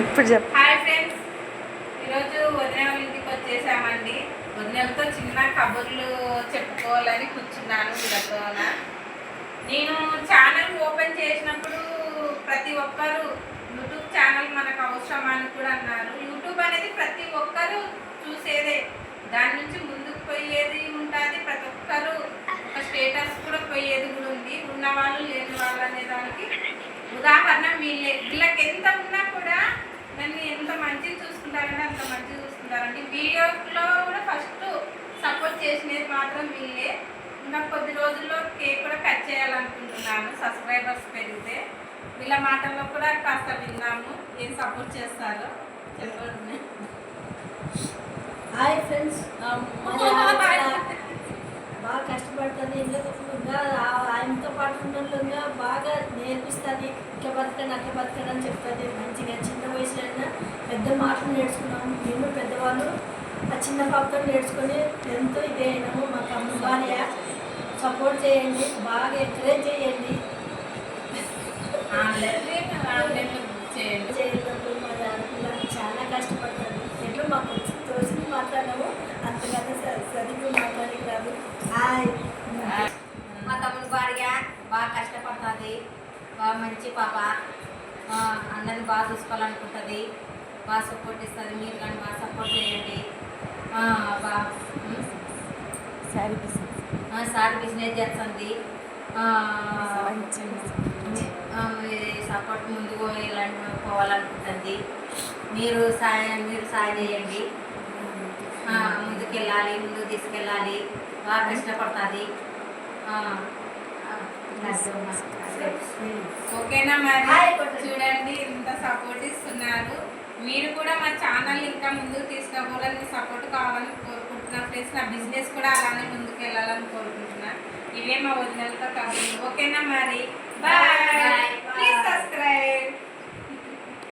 ఇప్పుడు చెప్ hi friends. ఈరోజు వదిన ఇంటికి వచ్చేసామండి. వదినలతో చిన్న కబుర్లు చెప్పుకోవాలని కూర్చున్నాను వీళ్ళతో నేను ఛానల్ ఓపెన్ చేసినప్పుడు ప్రతి ఒక్కరు యూట్యూబ్ ఛానల్ మనకు అవసరం అని కూడా అన్నారు. యూట్యూబ్ అనేది ప్రతి ఒక్కరు చూసేదే. దాని నుంచి ముందుకు పోయేది ఉంటుంది. ప్రతి ఒక్కరు ఒక స్టేటస్ కూడా పోయేది కూడా ఉంది. ఉన్న వాళ్ళు లేని వాళ్ళు అనే దానికి ఉదాహరణ వీళ్ళే వీళ్ళకి ఎంత ఉన్నా కూడా నన్ను ఎంత మంచిగా చూసుకుంటారంటే అంత మంచిగా చూసుకుంటారండి వీడియోలో కూడా ఫస్ట్ సపోర్ట్ చేసినది మాత్రం వీళ్ళే. ఇంకా కొద్ది రోజుల్లో కేక్ కూడా కట్ చేయాలనుకుంటున్నాను. సబ్స్క్రైబర్స్ పెరిగితే వీళ్ళ మాటల్లో కూడా కాస్త విన్నాము. ఏం సపోర్ట్ చేస్తారో చెప్పండి. హాయ్ ఫ్రెండ్స్ బాగా కష్టపడుతుంది ఎందుకు ఇంకా ఆ- ఆయనతో పాటు ఉన్నట్లుగా బాగా నేర్పిస్తుంది ఇట్లా బతకండి అట్లా బతకండి అని చెప్తుంది. మంచిగా చిన్న వయసులో అయినా పెద్ద మాటలు నేర్చుకున్నాము. మేము పెద్దవాళ్ళు. ఆ చిన్న పాపతో నేర్చుకొని ఎంతో ఇదే అయినాము. మాకు అమ్మ భార్య సపోర్ట్ చేయండి బాగా ఎంకరేజ్ చేయండి. ఆడపిల్ల చాలా కష్టపడుతుంది. ఎట్లా మాకు వచ్చి తోసి మాట్లాడినాము అంతకన్నా సరి సరిగ్గా మాట్లాడి కాదు. హాయ్ మా తమ్ముడు భార్య బాగా కష్టపడుతుంది. బాగా మంచి పాప. అందరిని బాగా చూసుకోవాలనుకుంటుంది. బాగా సపోర్ట్ ఇస్తుంది మీరు కానీ బాగా సపోర్ట్ చేయండి. ఆ, బా ఉమ్, శారీ బిజినెస్ ఆ, సార్ బిజినెస్ చేస్తుంది. సపోర్ట్ ముందుకు పోవాలనుకుంటుంది. మీరు సాయం మీరు సాయం చేయండి. ఆ, ముందుకు వెళ్ళాలి ముందుకు తీసుకెళ్ళాలి. బాగా కష్టపడుతుంది. ఓకేనా మరి. చూడండి ఇంత సపోర్ట్ ఇస్తున్నారు. మీరు కూడా మా ఛానల్ ఇంకా ముందుకు తీసుకుపోవాలని మీ సపోర్ట్ కావాలని కోరుకుంటున్నా. ఫ్రెండ్స్ నా బిజినెస్ కూడా అలానే ముందుకు వెళ్ళాలని కోరుకుంటున్నా. ఇవే మా వదినలతో కాబట్టి ఓకేనా మరి?